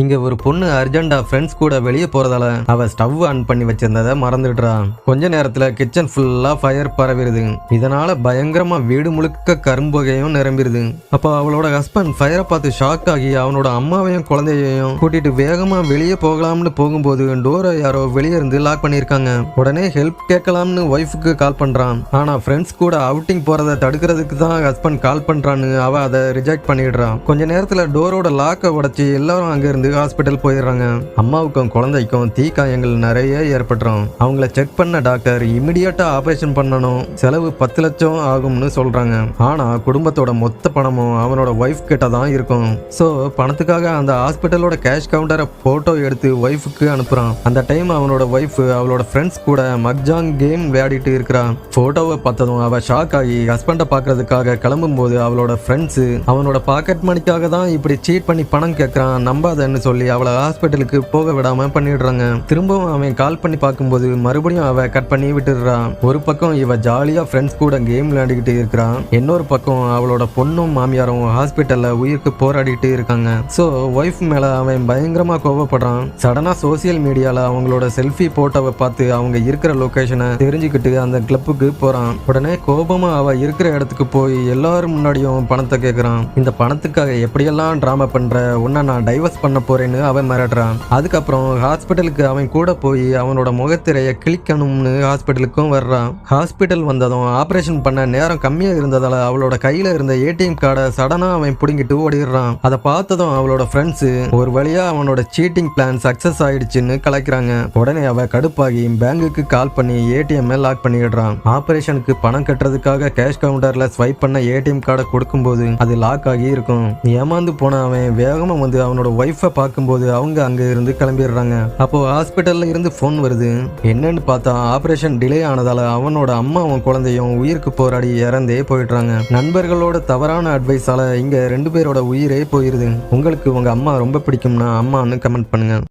இங்க ஒரு பொண்ணு அர்ஜென்டா ஃப்ரெண்ட்ஸ் கூட வெளியே போறதால அவ ஸ்டவ் ஆன் பண்ணி வச்சிருந்ததை மறந்துடுறா. கொஞ்ச நேரத்துல கிச்சன் ஃபுல்லா ஃபயர் பரவிடுது. இதனால பயங்கரமா வீடு முழுக்க கரும்புகையும் நிரம்பிடுது. அப்போ அவளோட ஹஸ்பண்ட் ஃபயரை பார்த்து ஷாக் ஆகி அவனோட அம்மாவையும் குழந்தையையும் கூட்டிட்டு வேகமா வெளியே போகலாம்னு போகும்போது டோரை யாரோ வெளியே இருந்து லாக் பண்ணியிருக்காங்க. உடனே ஹெல்ப் கேட்கலாம்னு ஒய்ஃபுக்கு கால் பண்றான். ஆனா ஃப்ரெண்ட்ஸ் கூட அவுட்டிங் போறதை தடுக்கிறதுக்கு தான் ஹஸ்பண்ட் கால் பண்றான்னு அவ அதை ரிஜெக்ட் பண்ணிடுறான் கொஞ்ச நேரத்துல டோரோட லாக்கை உடச்சி எல்லாரும் அங்க வந்து ஹாஸ்பிட்டல் போயிடுறாங்க. அம்மாவுக்கும் குழந்தைக்கும் தீ காயங்கள் நிறைய ஏற்பட்டுரும். அவங்கள செக் பண்ண டாக்டர் இமிடியட்டா ஆபரேஷன் பண்ணணும். செலவு பத்து லட்சம் ஆகும்னு சொல்றாங்க. ஆனா குடும்பத்தோட மொத்த பணமும் அவனோட ஒய்ஃப் கிட்ட தான் இருக்கும். ஸோ பணத்துக்காக அந்த ஹாஸ்பிட்டலோட கேஷ் கவுண்டரை போட்டோ எடுத்து ஒய்ஃபுக்கு அனுப்புறான். அந்த டைம் அவனோட ஒய்ஃப் அவளோட ஃப்ரெண்ட்ஸ் கூட மக்ஜாங் கேம் விளையாடிட்டு இருக்கிறான் போட்டோவை பார்த்ததும் அவ ஷாக் ஆகி ஹஸ்பண்டை பார்க்கறதுக்காக கிளம்பும்போது அவளோட ஃப்ரெண்ட்ஸ் அவனோட பாக்கெட் மணிக்காக தான் இப்படி சீட் பண்ணி பணம் கேட்கறான் நம்பாதன்னு சொல்லி அவளை ஹாஸ்பிட்டலுக்கு போக விடாம பண்ணிடுறாங்க. திரும்பவும் அவன் கால் பண்ணி பார்க்கும்போது மறுபடியும் அவ கட் பண்ணி விட்டுடுறான் ஒரு பக்கம் இவ ஜாலியா ஃப்ரெண்ட்ஸ் கூட கேம் விளையாடிக்கிட்டு இருக்கிறான் இன்னொரு பக்கம் அவளோட பொண்ணும் மாமியாரும் ஹாஸ்பிட்டல்ல உயிருக்கு போராடிட்டு இருக்காங்க. ஸோ ஒய்ஃப் மேல அவன் பயங்கரமா கோவப்படுறான். சடனா சோசியல் மீடியால அவங்களோட செல்ஃபி போட்டோவை பார்த்து அவங்க இருக்கிற லொகேஷனை தெரிஞ்சுக்கிட்டு அந்த கிளப்புக்கு போறான். உடனே கோபமா அவ இருக்கிற இடத்துக்கு போய் எல்லாரும் முன்னாடியும் பணத்தை கேட்கறான் இந்த பணத்துக்காக எப்படியெல்லாம் ட்ராமா பண்ற? உன்னை நான் டைவர்ஸ் பண்ண போறேன்னு அவன் மிரட்டுறான். அதுக்கப்புறம் ஹாஸ்பிட்டலுக்கு அவன் கூட போய் அவனோட முகத்திரைய கிழிக்கணும்னு ஹாஸ்பிட்டலுக்கும் வர்றான். ஹாஸ்பிட்டல் வந்ததும் ஆபரேஷன் பண்ண நேரம் கம்மியா இருந்ததால அவளோட கையில இருந்த ஏடிஎம் கார்டை சடனா அவன் பிடுங்கிட்டு ஓடிடுறான். அதை பார்த்ததும் அவளோட ஃப்ரெண்ட்ஸ் ஒரு வழியா அவனோட சீட்டிங் பிளான் சக்சஸ் ஆயிடுச்சுன்னு கலைக்கிறாங்க உடனே அவ கடுப்பாகி பேங்குக்கு கால் பண்ணி ஏடிஎம் லாக் பண்ணிடுறான். ஆபரேஷனுக்கு பணம் கட்டுறதுக்காக கேஷ் கவுண்டர்ல ஸ்வைப் பண்ண ஏடிஎம் கார்டை கொடுக்கும்போது அது லாக் ஆகி இருக்கும். ஏமாந்து போன அவன் வேகமா வந்து அவனோட ஒய்ஃபை பார்க்கும்போது அவங்க அங்க இருந்து கிளம்பிடுறாங்க. அப்போ ஹாஸ்பிட்டல்ல இருந்து ஃபோன் வருது. என்னன்னு பார்த்தா ஆபரேஷன் டிலே ஆனதால அவனோட அம்மாவும் குழந்தையும் உயிருக்கு போராடி இறந்தே போயிடுறாங்க. நண்பர்களோட தவறான அட்வைஸால இங்க ரெண்டு பேரோட உயிரே போயிருது. உங்களுக்கு உங்க அம்மா ரொம்ப பிடிக்கும்னா அம்மான்னு கமெண்ட் பண்ணுங்க.